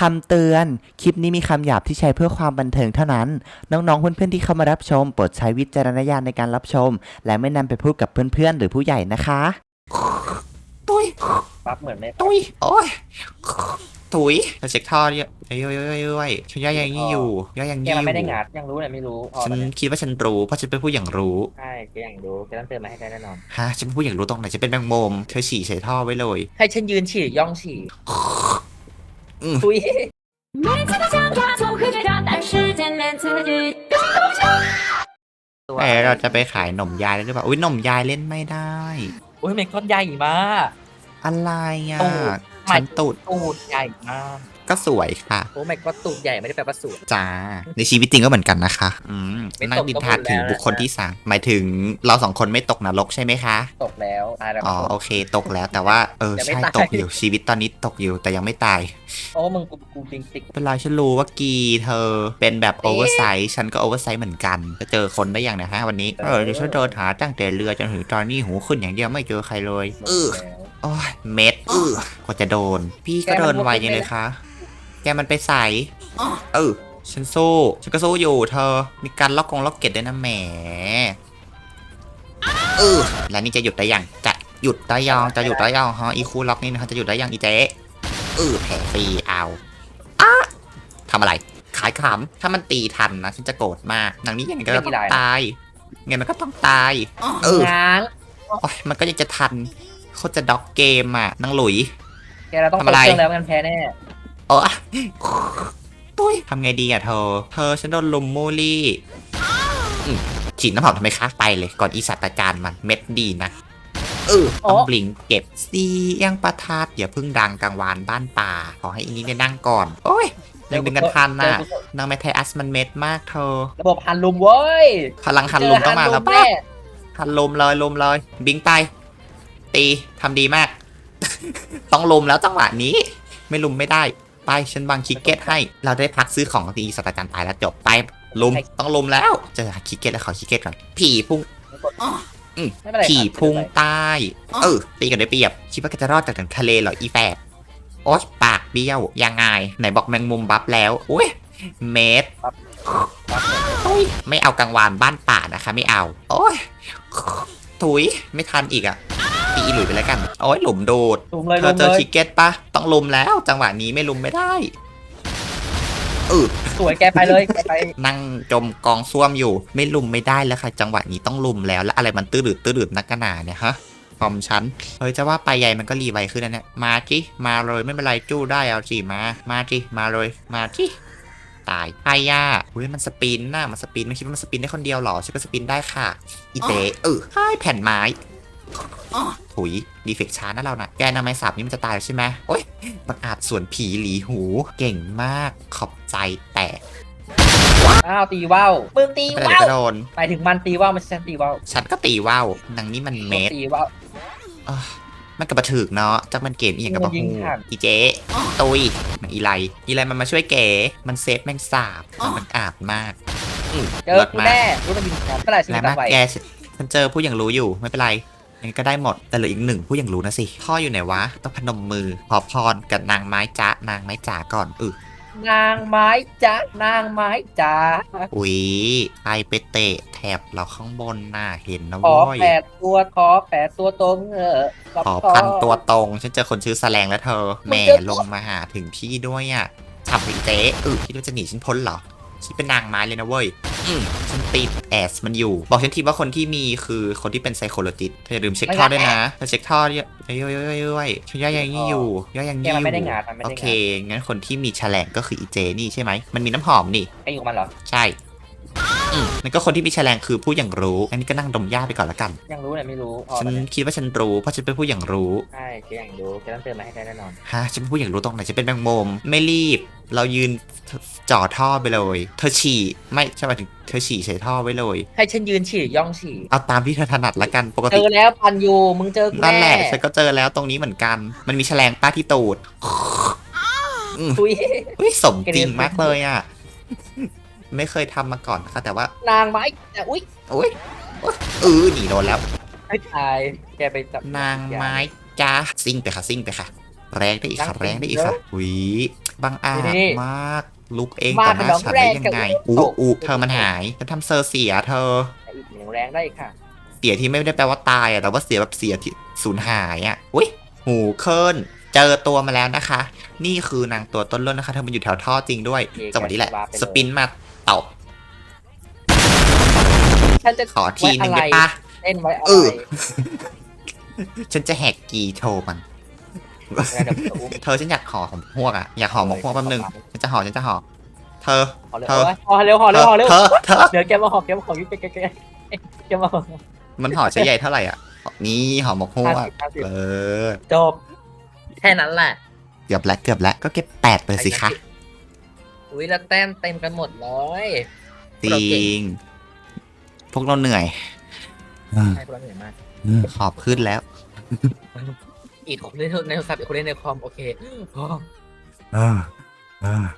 คำเตือน คลิปนี้มีคำหยาบที่ใช้เพื่อความบันเทิงเท่านั้น น้องๆ เพื่อนๆ ที่เข้ามารับชม โปรดใช้วิจารณญาณในการรับชม และไม่นำไปพูดกับเพื่อนๆ หรือผู้ใหญ่นะคะ ตุยปั๊บเหมือนไม่ตุยโอ้ยตุยเราเช็คท่อเยอะเย้ยเย้ยเย้ยเย้ยฉันย่อยยังงี้อยู่ย่อยยังแกงี้อมันไม่ได้ยู่งัดยังรู้เลยไม่รู้พอฉันตอนเนี้ยคิดว่าฉันรู้เพราะฉันเป็นผู้อย่างรู้ใช่แกยังรู้แกต้องเติมมาให้ได้แน่นอน ฮะฉันเป็นผู้อย่างรู้ตรงไหนฉันเป็นแมงมุมเธอฉี่ใส่ท่อไว้เลย ให้ฉันยืนฉี่ย่องฉี่ อืม ทุย 每次都想抓住科学家，但是见面词句。 ตัว แต่เราจะไปขายหนมยายได้หรือเปล่าอุ้ยหนมยายเล่นไม่ได้ โอ้ยเมก้อนใหญ่มาก อะไรอ่ะ ตูด ฉันตูด ตูดใหญ่มาก ก็สวยค่ะ โอ้ไม่ก็ตูดใหญ่ไม่ได้แปลว่าสวยจ้า ในชีวิตจริงก็เหมือนกันนะคะ อืมไม่ตกนั่งดินทาก็ถึงบุญแล้ว บุคคลที่สามหมายถึงเราสองคนไม่ตกนรกใช่ไหมคะ ตกแล้วตายแล้ว อ๋อโอเค ตกแล้วแต่ว่าเออยังไม่ใช่ตาย ตกอยู่ชีวิตตอนนี้ตกอยู่แต่ยังไม่ตาย โอ้มึงกูกูปิงติ๊กเป็นไรฉันรู้ว่ากีเธอเป็นแบบเอ๊ะโอเวอร์ไซส์ฉันก็โอเวอร์ไซส์เหมือนกันจะเจอคนได้อย่างนะฮะวันนี้เอเอออเดี๋ยวฉันเดินหาตั้งแต่เรือจนถึงตอนนี้หูขึ้นอย่างเดียวไม่เจอใครเลยหมดเออแล้วโอ้ยเม็ดเออกว่าจะโดน พี่ก็แกมันเดินไวพูดไม่ยังเลยได้คะ แกมันไปใส่เออฉันสู้ฉันก็สู้อยู่เธอ มีการล็อกกงล็อกเก็ตด้วยนะแหมเออแล้วนี่จะหยุดได้ยังจะหยุดได้ยังจะหยุดได้ยังฮะอีคูล็อกนี่นะคะจะหยุดได้ยังอีเจ๊เออแผลฟรีเอาอะทำอะไร ขายขำถ้ามันตีทันนะฉันจะโกรธมากนางนี้ยังไงก็ต้องตายไงมันก็ต้องตาย เออง้างโอ๊ยมันก็ยังจะทันเขาจะด็อกเกมอะนางหลุยแกเราต้องทำเปิอะดไรเครื่องแล้วมันแพ้แน่ เออตุ้ยทำไงดีอะเธอ เธอฉันโดนลุมมูลี่อืมฉีดน้ำหอมทำไมคะไปเลยก่อนอีสัตว์อาจารย์มันเม็ดดีนะเออต้องบลิงเก็บเสียงประทัดอย่าเพิ่งดังกลางวานบ้านป่า ขอให้อีนี้ได้นั่งก่อน โอ้ยยังดึงกันทันน่ะนางแมทไทอัสมันเม็ดมากเธอ ระบบหันลุมเว้ย พลังหันลุมต้องมาแล้วเจป้าหันมน่หันลุมเลยลุมเลย บิงไป ตีทำดีมาก ต้องลุมแล้วจังหวะนี้ ไม่ลุมไม่ได้ ไปฉันวางคิกเก็ตให้ เราได้พักซื้อของตีสัตว์อาจารย์ตายแล้วจบไปลุมต้องลุมแล้วเจะหาคิกเก็ตแล้วขอคิกเก็ตก่อนผีพุ่งไม่เป็นไรผีครับพุ่งใต้เออตีกันได้เปรียบ คิดว่าแกจะรอดจากถึงทะเลเหรออีแปดโอ๊ยปากเบี้ยวยังไงไหนบอกแมงมุมบัฟแล้วอุ้ยเมตรครับไม่เอากลางวานบ้านป่านะคะ ไม่เอา โอ้ยถุยไม่ทันอีกอะ ตีอีหลุยไปแล้วกัน โอ้ยหลุมโดดลุมเลยเธลุอมเจเลอยคิกเก็ตปะต้องลุมแล้ว จังหวะนี้ไม่ลุมไม่ได้เออสวยแกไปเลยแกไปนั่งจมกองซ่วมอยู่ ไม่ลุมไม่ได้แล้วค่ะ จังหวะนี้ต้องลุมแล้วแล้วอะไรมันตื้อดืดตื้อดืดนักกระหนาเนี่ยฮะคอมชั้นเฮ้ยจะว่าไปใหญ่มันก็รีไวขึ้นนะเนี่ยมาจิมาเลยไม่เป็นไรจู้ได้เอาสิมา มาจิมาเลยมาจิตายไอ้ย่าอุ้ยมันสปินน่ะมันสปินไม่คิดว่ามันสปินได้คนเดียวหรอฉันก็สปินได้ค่ะอีเตเออให้แผ่นไม้ ถุยดีเฟกช้านะเรานะแกนาไม้สับนี่มันจะตายแล้วใช่ไหมโอ้ยมันอาจสวนผีหลีหู เก่งมากขอบใจแต่อ้าวตีว่าวมึงตีไม่เป็นไรว่าวก็โดนไปถึงมันตีว่าวไม่ใช่ฉันตีว่าวฉันก็ตีว่าวนางนี่มันเมตรตีว่าวอะมันกระบะถึกเนาะจากมันเกมอีกอย่างกระบะมันยิฮูงผ่านอีเจ๊ตุยนางอีไลอีไลมันมาช่วยเก๋มันเซฟแมงสาบมันอาบมากอืมเจอเลิศกูมากแน่รู้มันยิงครับเมื่อไหร่ฉันแล้วจะมากไหวแกฉันเจอผู้อย่างรู้อยู่ไม่เป็นไร ยังไงก็ได้หมด แต่เหลืออีกหนึ่งผู้อย่างรู้นะสิ พ่ออยู่ไหนวะ ต้องพนมมือ ขอพรกับนางไม้จ้านางไม้จ๋าก่อนอือนางไม้จ๊ะนางไม้จ๋าอุ๊ยไปไปเตะแถบเราข้างบนน่ะเห็นนะขอเว้ยแปดตัวขอแปดตัวตรงเออขอพันตัวตรง ฉันเจอคนชื่อแสลงแล้วเธอ แหม่ลงมาหาถึงที่ด้วยอะฉับไปเจ๊เออคิดว่าจะหนีฉันพ้นเหรอ ฉันเป็นนางไม้เลยนะเว้ยอืม ฉันติดแอสมันอยู่ บอกฉันทีว่าคนที่มีคือคนที่เป็นไซโคโลจิสเธออย่าลืมเช็คท่อด้วยนะเธอเช็คท่อเยอะเยอะเยอะเยอะฉันย่อยยังงี้อยู่ย่อยยังแกงี้อมันไม่ได้ยู่งานมันไม่โอได้เคงานงั้นคนที่มีแฉลงก็คืออีเจนี่ใช่ไหมมันมีน้ำหอมนี่ ไอ้อยู่กับมันเหรอ ใช่อืมนั่นก็คนที่มีแฉลงคือผู้อย่างรู้อันนี้ก็นั่งดมหญ้าไปก่อนละกัน ยังรู้เลยไม่รู้พอฉันตอนเนี้ยคิดว่าฉันรู้เพราะฉันเป็นผู้อย่างรู้ ใช่แกยังรู้แกต้องเติมมาให้ได้แน่นอน ฮะฉันเป็นผู้อย่างรู้ตรงไหนฉันเป็นแมงมุมไม่รีบ เรายืน จ่อท่อไปเลย เธอฉี่ไม่ใช่หมายถึงเธอฉี่ใส่ท่อไว้เลย ให้ฉันยืนฉี่ย่องฉี่เอาตามที่เธอถนัดละกันปกเจติอแล้วปันอยู่มึงเจอกูนั่นแหแน่ละฉันก็เจอแล้วตรงนี้เหมือนกัน มันมีแฉลงป้าที่ตูดอืมคุย อุ้ยสมจริงมากเลยอะ ไม่เคยทำมาก่อนนะคะแต่ว่านางไม้แต่อุ้ยอุ้ยเออหนีโดนแล้ว ไม่ตายแกไปจับ นางไม้จ้าซิ่งไปค่ะซิ่งไปค่ะ แรงได้อีกค่ะ แรงได้อีกค่ะหวีบางอาจนี่มาก ลุกเองมาต่อหน้าเป็นน้องฉันได้ยังไงแรงกับอู้โตอู้เธอมันหายฉันทำเซอร์เสียเธอแต่อีกหนึ่งแรงได้อีกค่ะ เสียที่ไม่ได้แปลว่าตายอะแต่ว่าเสียแบบเสียที่สูญหายอะอุ้ยหูเคินเจอตัวมาแล้วนะคะ นี่คือนางตัวต้นเรื่องนะคะ เธอมันอยู่แถวท่อจริงด้วยโอเคจังหวะนี้แหละวาร์ปไปเลยสปินมาตบฉันจะขอทีหนึ่งได้ปะเต้นไว้อะเอไรอฉันจะแหกกีโชว์มันแล้ว เดี๋ยวจะอุ้มเธอฉันอยากห่อของพวกอะอยากห่อหมกพวกแป๊บนึงฉันจะห่อฉันจะห่อเธอห่อเร็วเธอห่อเร็วห่อเธเร็วอห่อเร็วเธอเธอเดี๋ยวแกมาห่อแกมาห่อยุ่งแกแกแกแกมาห่อมันห่อใช้ใหญ่เท่าไหร่อะนี่ห่อหมกฮวห้ากสิบห้าสิบเออจบแค่นั้นแหละเกือบแล้วเกือบแล้วก็เก็บแปดไปสิคะอุ้ยแล้วแต้มเต็มกันหมดเลยจริงพวกเราเหนื่อยใช่พวกเราเหนื่อยมากขอบขึ้นแล้ว อีกคนเล่นในโทรศัพท์อีกคนเล่นในคอมโอเคอ๋อ